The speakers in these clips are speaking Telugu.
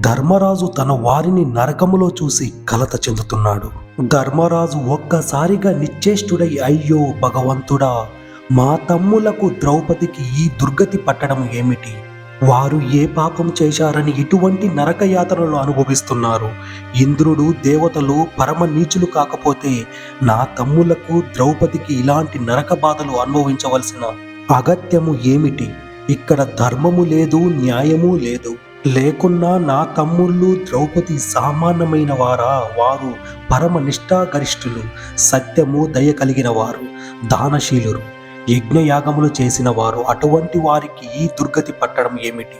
ధర్మరాజు తన వారిని నరకములో చూసి కలత చెందుతున్నాడు. ధర్మరాజు ఒక్కసారిగా నిశ్చేష్టుడై అయ్యో భగవంతుడా మా తమ్ములకు ద్రౌపదికి ఈ దుర్గతి పట్టడం ఏమిటి? వారు ఏ పాపం చేశారని ఇటువంటి నరకయాతనలు అనుభవిస్తున్నారు. ఇంద్రుడు దేవతలు పరమ నీచులు కాకపోతే నా తమ్ములకు ద్రౌపదికి ఇలాంటి నరక బాధలు అనుభవించవలసిన అగత్యము ఏమిటి? ఇక్కడ ధర్మము లేదు న్యాయము లేదు. లేకున్నా నా తమ్ముళ్ళు ద్రౌపది సామాన్యమైన వారా వారు పరమ నిష్ఠాగరిష్ఠులు సత్యము దయ కలిగిన వారు దానశీలురు. యజ్ఞయాగములు చేసిన వారు అటువంటి వారికి ఈ దుర్గతి పట్టడం ఏమిటి?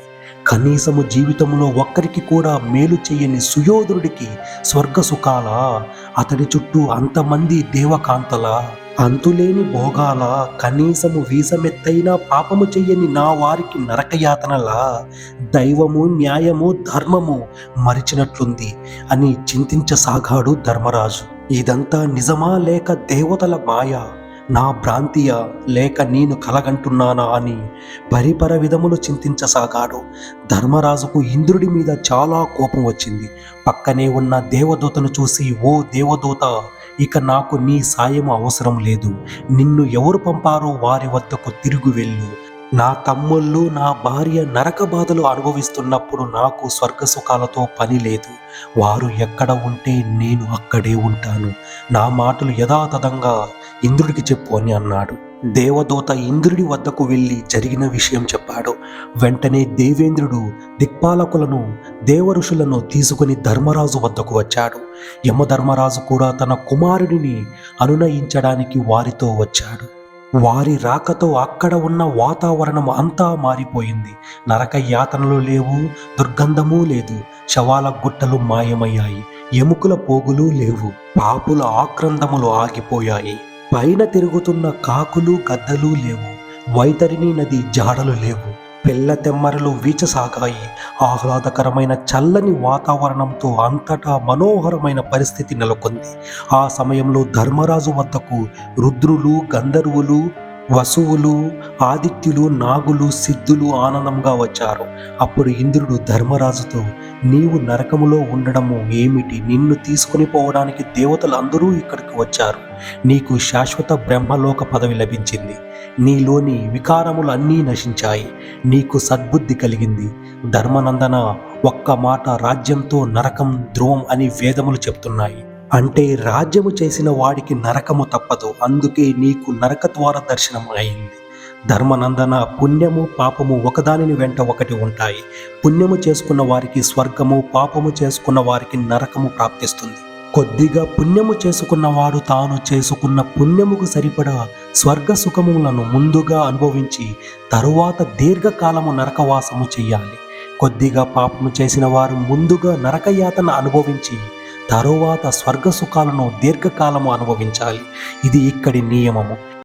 కనీసము జీవితంలో ఒక్కరికి కూడా మేలు చేయని సుయోధుడికి స్వర్గ సుఖాలా అతడి చుట్టూ అంతమంది దేవకాంతలా? అంతులేని భోగాల కనీసము వీసమెత్తైనా పాపము చెయ్యని నా వారికి నరకయాతనలా దైవము న్యాయము ధర్మము మరిచినట్లుంది అని చింతించసాగాడు ధర్మరాజు. ఇదంతా నిజమా లేక దేవతల మాయా? నా భ్రాంతియ లేక నేను కలగంటున్నానా అని పరిపర విధములు చింతించసాగాడు. ధర్మరాజుకు ఇంద్రుడి మీద చాలా కోపం వచ్చింది. పక్కనే ఉన్న దేవదూతను చూసి ఓ దేవదూత ఇక నాకు నీ సాయం అవసరం లేదు. నిన్ను ఎవరు పంపారో వారి వద్దకు తిరుగు వెళ్ళు. నా తమ్ముళ్ళు నా భార్య నరక బాధలు అనుభవిస్తున్నప్పుడు నాకు స్వర్గ సుఖాలతో పని లేదు. వారు ఎక్కడ ఉంటే నేను అక్కడే ఉంటాను. నా మాటలు యథాతథంగా ఇంద్రుడికి చెప్పు అని అన్నాడు. దేవదూత ఇంద్రుడి వద్దకు వెళ్ళి జరిగిన విషయం చెప్పాడు. వెంటనే దేవేంద్రుడు దిక్పాలకులను దేవఋషులను తీసుకుని ధర్మరాజు వద్దకు వచ్చాడు. యమధర్మరాజు కూడా తన కుమారుడిని అనునయించడానికి వారితో వచ్చాడు. వారి రాకతో అక్కడ ఉన్న వాతావరణం అంతా మారిపోయింది. నరక యాతనలు లేవు దుర్గంధము లేదు. శవాల గుట్టలు మాయమయ్యాయి. ఎముకల పోగులు లేవు. పాపుల ఆక్రందములు ఆగిపోయాయి. పైన తిరుగుతున్న కాకులు గద్దలు లేవు. వైతరిణి నది జాడలు లేవు. పిల్ల తెమ్మరలు వీచసాగాయి. ఆహ్లాదకరమైన చల్లని వాతావరణంతో అంతటా మనోహరమైన పరిస్థితి నెలకొంది. ఆ సమయంలో ధర్మరాజు వద్దకు రుద్రులు గంధర్వులు వసువులు ఆదిత్యులు నాగులు సిద్ధులు ఆనందంగా వచ్చారు. అప్పుడు ఇంద్రుడు ధర్మరాజుతో నీవు నరకములో ఉండడము ఏమిటి? నిన్ను తీసుకుని పోవడానికి దేవతలు అందరూ ఇక్కడికి వచ్చారు. నీకు శాశ్వత బ్రహ్మలోక పదవి లభించింది. నీలోని వికారములు అన్నీ నశించాయి. నీకు సద్బుద్ధి కలిగింది. ధర్మనందన ఒక్క మాట రాజ్యంతో నరకం ధ్రువం అని వేదములు చెప్తున్నాయి. అంటే రాజ్యము చేసిన వాడికి నరకము తప్పదు అందుకే నీకు నరక ద్వార దర్శనం అయింది. ధర్మనందన పుణ్యము పాపము ఒకదానిని వెంట ఒకటి ఉంటాయి. పుణ్యము చేసుకున్న వారికి స్వర్గము పాపము చేసుకున్న వారికి నరకము ప్రాప్తిస్తుంది. కొద్దిగా పుణ్యము చేసుకున్నవాడు తాను చేసుకున్న పుణ్యముకు సరిపడా స్వర్గ సుఖములను ముందుగా అనుభవించి తరువాత దీర్ఘకాలము నరకవాసము చేయాలి. కొద్దిగా పాపము చేసిన వారు ముందుగా నరకయాతన అనుభవించి తరువాత స్వర్గ సుఖాలను దీర్ఘకాలము అనుభవించాలి. ఇది ఇక్కడి నియమము.